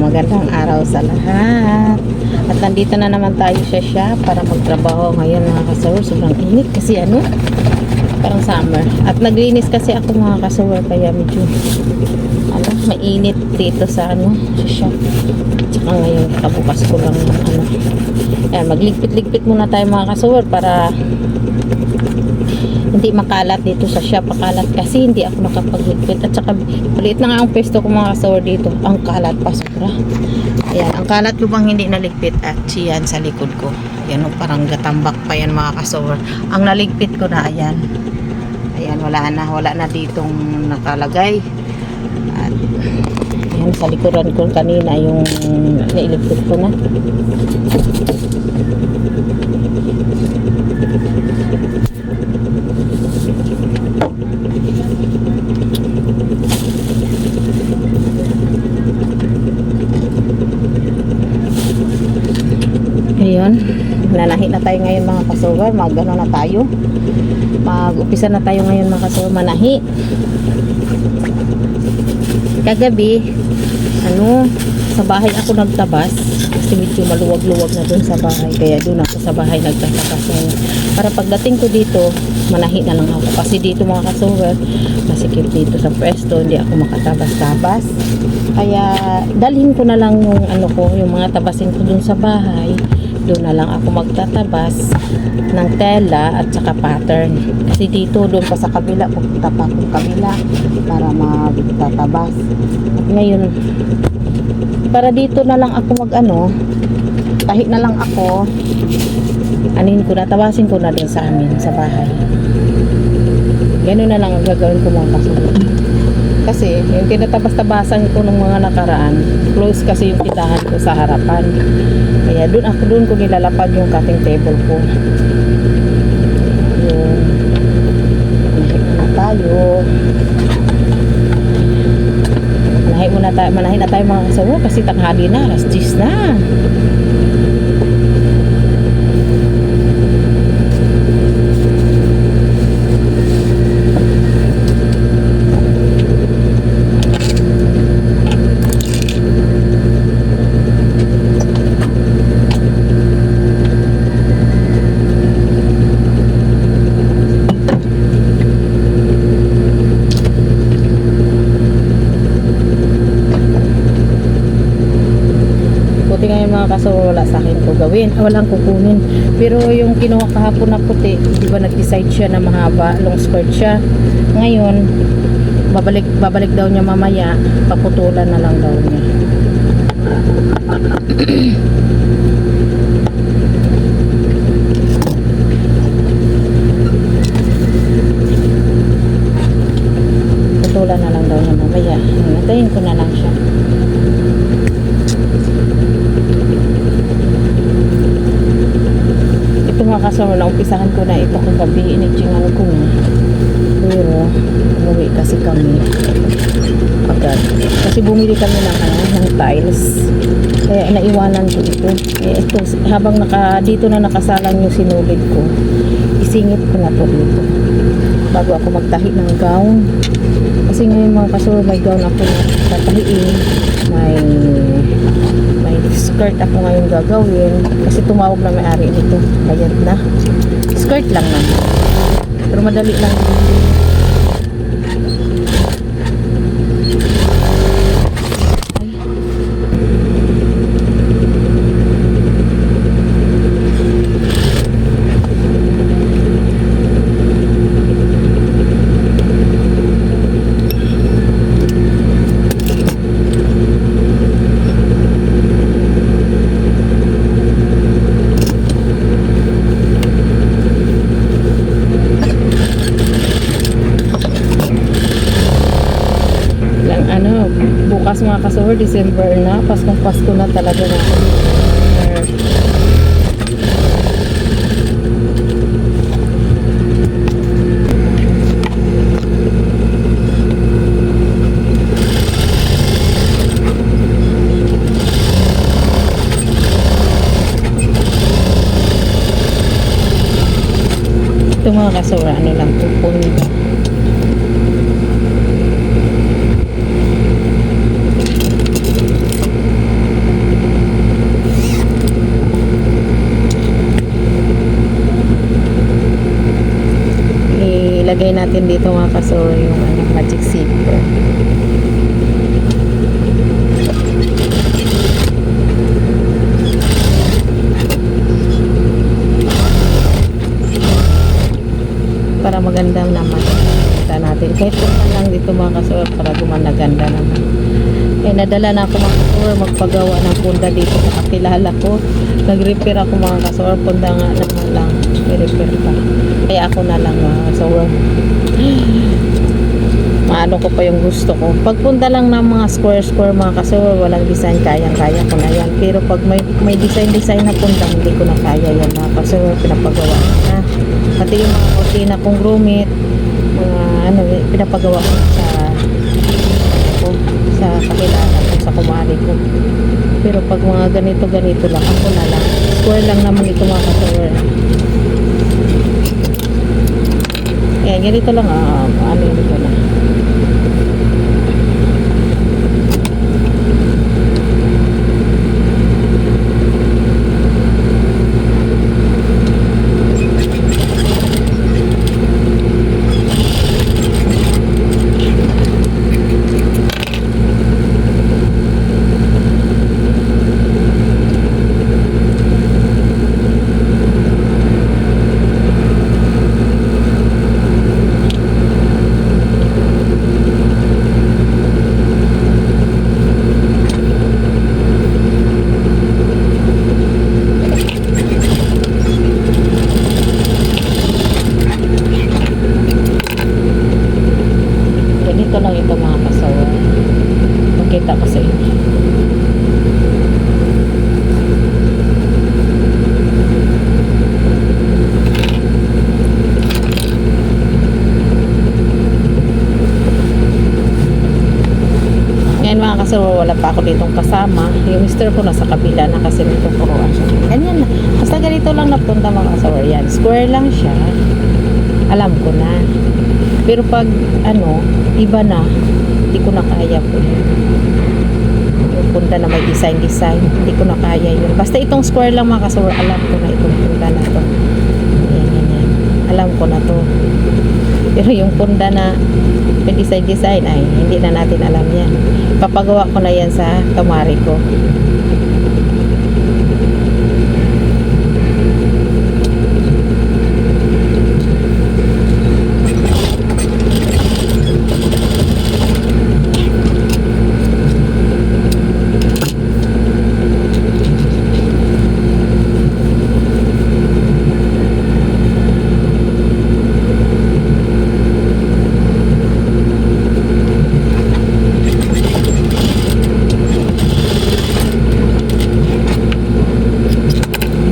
magandang araw sa lahat. At nandito na naman tayo sa shop para magtrabaho ngayon mga kasawar. Sobrang init kasi ano, parang summer. At naglinis kasi ako mga kasawar kaya medyo ano, mainit dito sa ano, sa shop. Tsaka ngayon kabukas ko lang ano. Ayan, magligpit-ligpit muna tayo mga kasawar para hindi makalat dito sa shop makalat kasi hindi ako nakapagligpit at saka maliit na nga ang pesto ko mga kasawar dito. Ang kalat pa sobra. Ayan ang kalat ko hindi naligpit at siyan sa likod ko. Ayan oh, parang gatambak pa yan mga kasawar ang naligpit ko na ayan. Ayan wala na wala na ditong nakalagay. At ayan sa likuran ko kanina yung nailigpit ko na Ayun, nanahi na tayo ngayon mga kasugar. Mag ano na tayo. Mag-upisa na tayo ngayon mga kasugar manahi. Kagabi, ano, sa bahay ako nagtabas. Kasi medyo maluwag-luwag na dun sa bahay. Kaya dun ako sa bahay nagtatabas. Para pagdating ko dito, manahi na lang ako. Kasi dito mga kasugar, masikip dito sa pwesto. Hindi ako makatabas-tabas. Kaya dalhin ko na lang yung ano ko, yung mga tabasin ko dun sa bahay. Doon na lang ako magtatabas ng tela at saka pattern. Kasi dito, doon pa sa kabila, pupunta pa akong kabila para magtatabas. At ngayon, para dito na lang ako mag ano, tahi na lang ako, anin ko na, tabasin ko na din sa amin, sa bahay. Ganun na lang ang gagawin ko mga kasunod. Kasi yung tinatabas-tabasan ko ng mga nakaraan, close kasi yung titahan ko sa harapan. Kaya doon ako doon ko nilalapag yung cutting table ko. Yung na tayo. Manahi muna tayo, manahin na tayo mga kasawa kasi tanghali na, alas 10 na. Buti nga yung mga kaso wala sa akin ko gawin. Ah, walang kukunin. Pero yung kinuha kahapon na puti, di ba nag-decide siya na mahaba, long skirt siya. Ngayon, babalik babalik daw niya mamaya, paputulan na lang daw niya. Putulan na lang daw niya mamaya. Natayin ko na lang siya. Ito mga kasama na umpisahan ko na ito kung gabi inichingan ko na. Pero umuwi kasi kami agad. Kasi bumili kami ng, ano, ng tiles. Kaya naiwanan ko ito. Eh, ito, habang naka, dito na nakasalang yung sinulid ko, isingit ko na to dito. Bago ako magtahi ng gown. Kasi ngayon mga kasama may gown ako na tatahiin. May may skirt ako ngayon gagawin kasi tumawag na may-ari nito bayad na skirt lang naman pero madali lang ano bukas mga kasawar December na. Paskong Pasko na talaga na. Ito mga kasawar ano lang pupunta ito mga kasoro yung ano, magic zipper. para maganda naman kita natin kahit kung lang dito mga kasor para gumanda-ganda naman eh nadala na ako mga kasor magpagawa ng punda dito sa kakilala ko. Nag-repair ako mga kasor punda nga naman lang i-repair pa. Kaya ako na lang mga kasor maano ko pa yung gusto ko. Pagpunta lang ng mga square square mga kasor walang design kayang kaya ko na yan. Pero pag may, may design design na punta hindi ko na kaya yan mga kasor pinapagawa na. Pati yung mga kortina kong grumit mga ano eh, pinapagawa ko sa sa kakilala ko. Sa kumari ko pero pag mga ganito ganito lang ako na lang. Square lang naman ito mga kasor eh ganito lang ah, ano yun ko na ganito lang ito mga kasawa makita ko sa inyo ngayon mga kasawa wala pa ako ditong kasama yung mister ko nasa kabila na kasi may tuturuan siya ganyan na basta ganito lang napunta mga kasawa yan square lang siya alam ko na pero pag ano, iba na, hindi ko na kaya po yun. Yung punta na may design-design, hindi ko na kaya yun. Basta itong square lang mga kasawar, alam ko na itong punta na to. Ayan, yan, yan. Alam ko na to. Pero yung punta na may design-design, ay hindi na natin alam yan. Papagawa ko na yan sa kamari ko.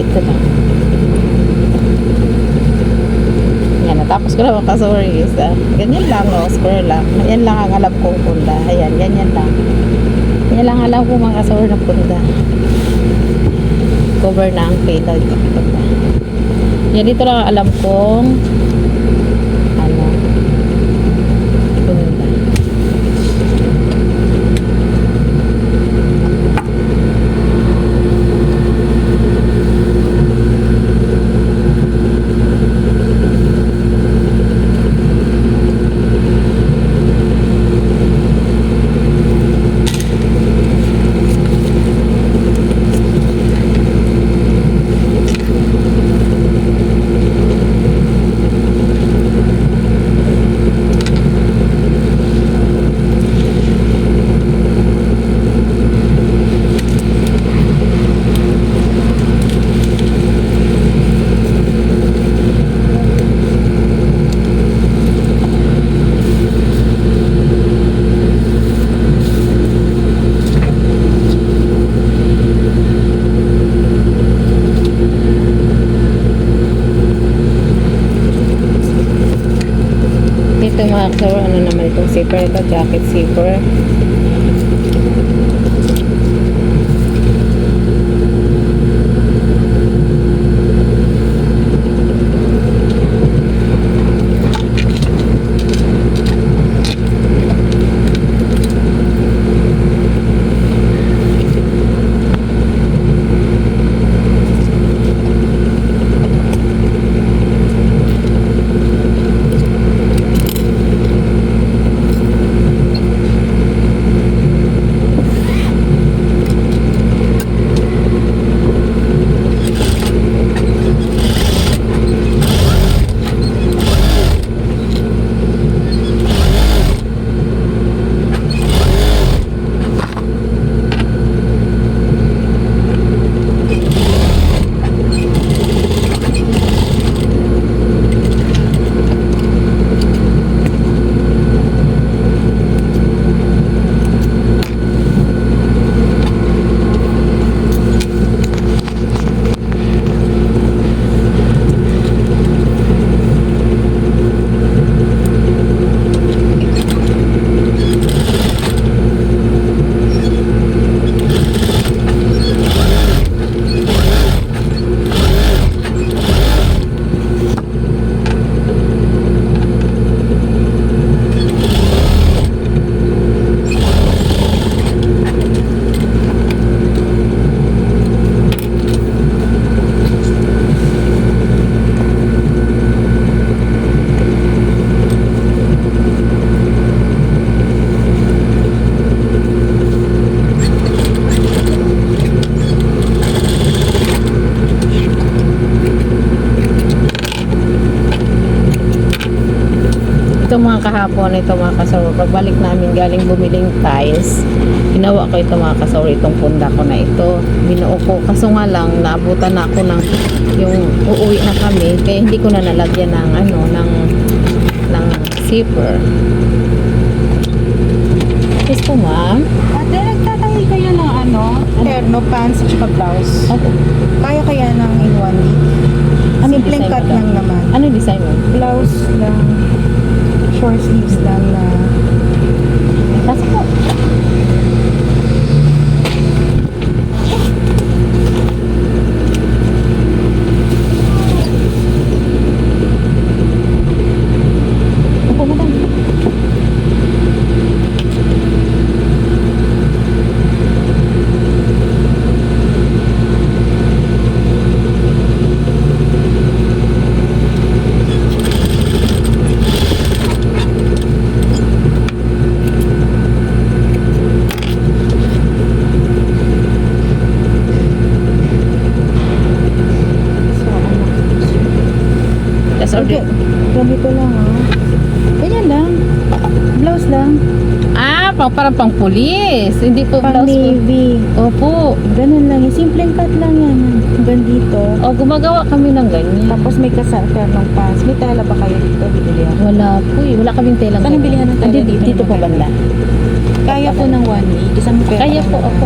Ito lang. Yan, na kasawari is, ah, ganyan lang, no, square lang. Yan lang ang alam kong punda. Ayan, ganyan lang. Yan lang alam ko mga kasawari ng punda. Cover na ang. Punda. Yan, dito lang ang alam kong zipper ito, jacket zipper. Ko nito mga kasawar. Pagbalik namin galing bumiling tiles, ginawa ko ito mga kasawar, itong punda ko na ito. Binuo ko. Kaso nga lang, naabutan na ako ng yung uuwi na kami. Kaya hindi ko na nalagyan ng ano, ng ng zipper. Yes po ma'am. Ate, nagtatahi kayo ng ano? Terno, pants, at saka blouse. Opo. Kaya kaya ng in one week? Ano Simpleng cut lang naman. Ano yung design mo? Blouse lang. Short sleeves lang na. Kasi po. Opo, madam. So, ano? That's order. Ganito lang ah. Ganyan lang. Blouse lang. Ah, pang, parang pang pulis. Hindi po Pang blouse po. navy. Opo. Ganun lang. Yung simpleng cut lang yan. Hanggang dito. O, gumagawa kami ng ganyan. Tapos may kasa ternong pants. May tela ba kayo dito? Bibili ako. Wala po eh. Wala kaming telang Saan ang bilihan ng tela Andi, dito? dito po banda. Kaya po ng one week. Isang pera. Kaya po ako.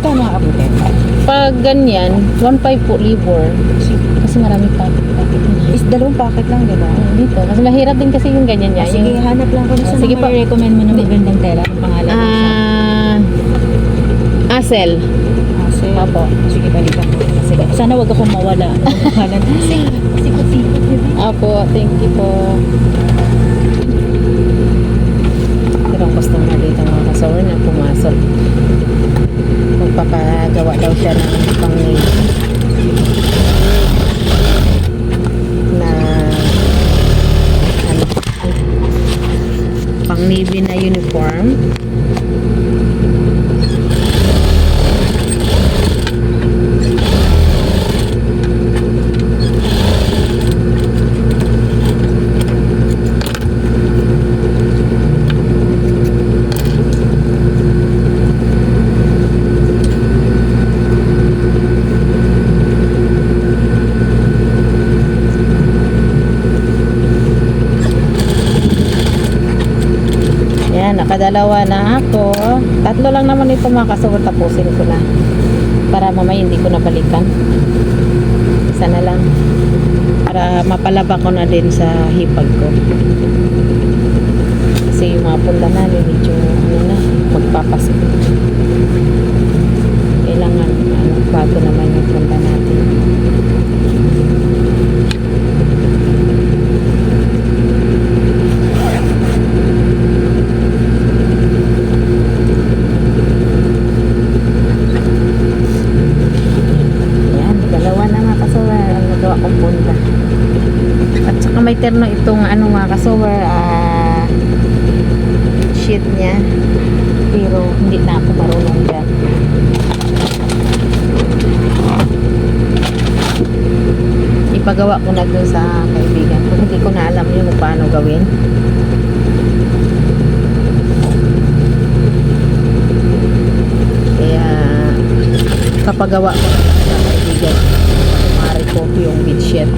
Magkano ang abutin? Pag ganyan, 1.5 po libor. Kasi marami packet-packet na. Is dalawang packet lang, di ba? Ah, Dito. Kasi mahirap din kasi yung ganyan niya. Ah, sige, yung, hanap lang ko na Ah, sa sige mga recommend mo na magandang tela. Ang pangalan ng shop. ah, Asel. Ah, sige. Sige, balikan ko. Sige. Sana wag akong mawala. Ang pangalan. Sikot-sikot. di ba? Apo, thank you po. Pero ang customer dito mga kasawer na pumasok. Daw siya ng pang na ano pang navy na uniform. Yan, nakadalawa na ako. Tatlo lang naman ito mga kasawar. Tapusin ko na. Para mamaya hindi ko na balikan. Isa na lang. Para mapalaba ko na din sa hipag ko. Kasi yung mga punda namin medyo ano na, magpapasko. Kailangan ano, bago naman yung punda natin. Ayan, dalawa na mga kasower ang nagawa kong punta. At saka may terno itong ano mga kasower, ah, sheet niya. Pero hindi na ako marunong dyan. Ipagawa ko na dun sa kaibigan ko. Hindi ko na alam yun kung paano gawin. Kaya kapagawa ko na sa kaibigan kumari ko yung bedsheet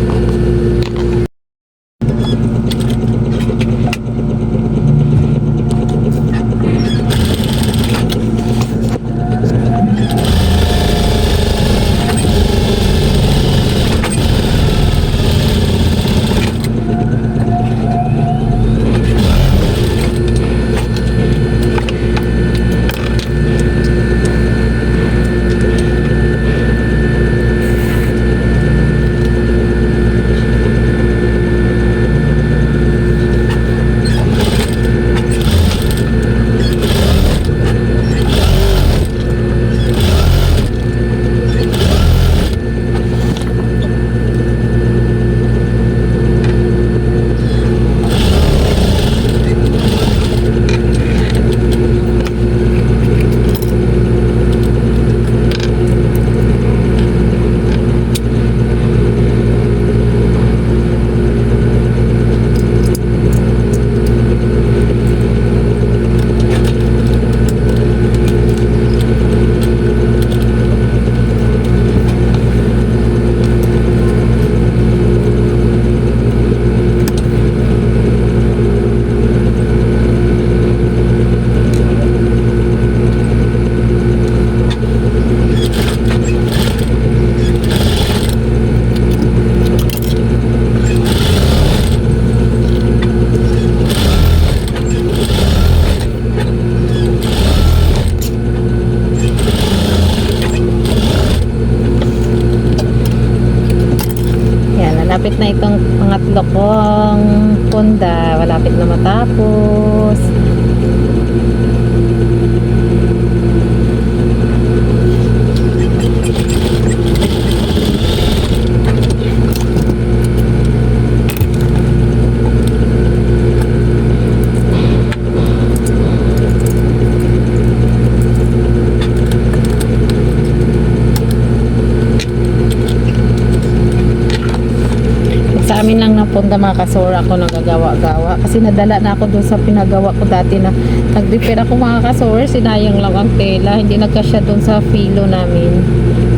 kasora ako nagagawa-gawa. Kasi nadala na ako doon sa pinagawa ko dati na nag-repair ako mga kasora. Sinayang lang ang tela. Hindi nagkasya doon sa filo namin.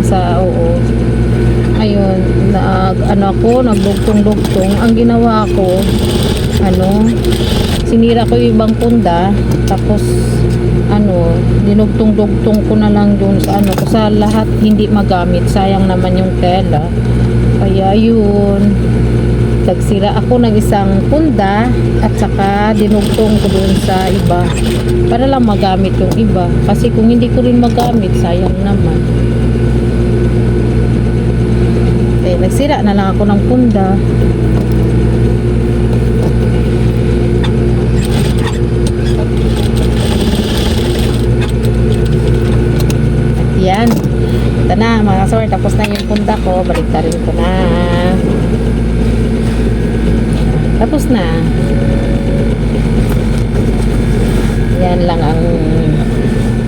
Sa oo. Ayun, nag, ano ako, nagdugtong-dugtong. Ang ginawa ko, ano, sinira ko yung ibang punda. Tapos, ano, dinugtong-dugtong ko na lang doon sa ano, ko sa lahat hindi magamit. Sayang naman yung tela. Kaya yun, nagsira ako ng isang punda at saka dinugtong ko doon sa iba para lang magamit yung iba. Kasi kung hindi ko rin magamit sayang naman. Eh nagsira na lang ako ng punda. Yan. Ito na mga sir. Tapos na yung punda ko. Balik rin ko na tapos na. Yan lang ang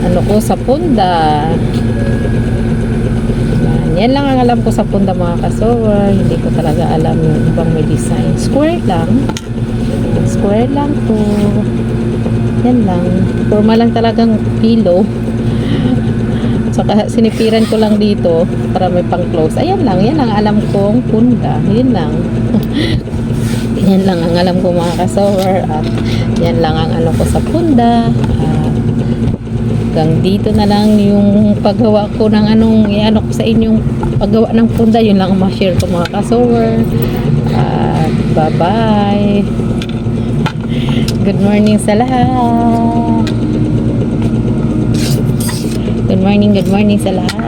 ano ko sa punda. Yan, lang ang alam ko sa punda mga kasower. Hindi ko talaga alam yung ibang may design. Square lang. Square lang to. Yan lang. Forma lang talagang pillow. Saka sinipiran ko lang dito para may pang close. Ayan lang. Yan ang alam kong punda. Yan lang. yan lang ang alam ko mga kasower. At yan lang ang alam ko sa punda. At hanggang dito na lang yung paggawa ko ng anong iano ko sa inyong paggawa ng punda. Yun lang ang ma-share ko mga kasower. At bye bye good morning sa lahat. Good morning good morning sa lahat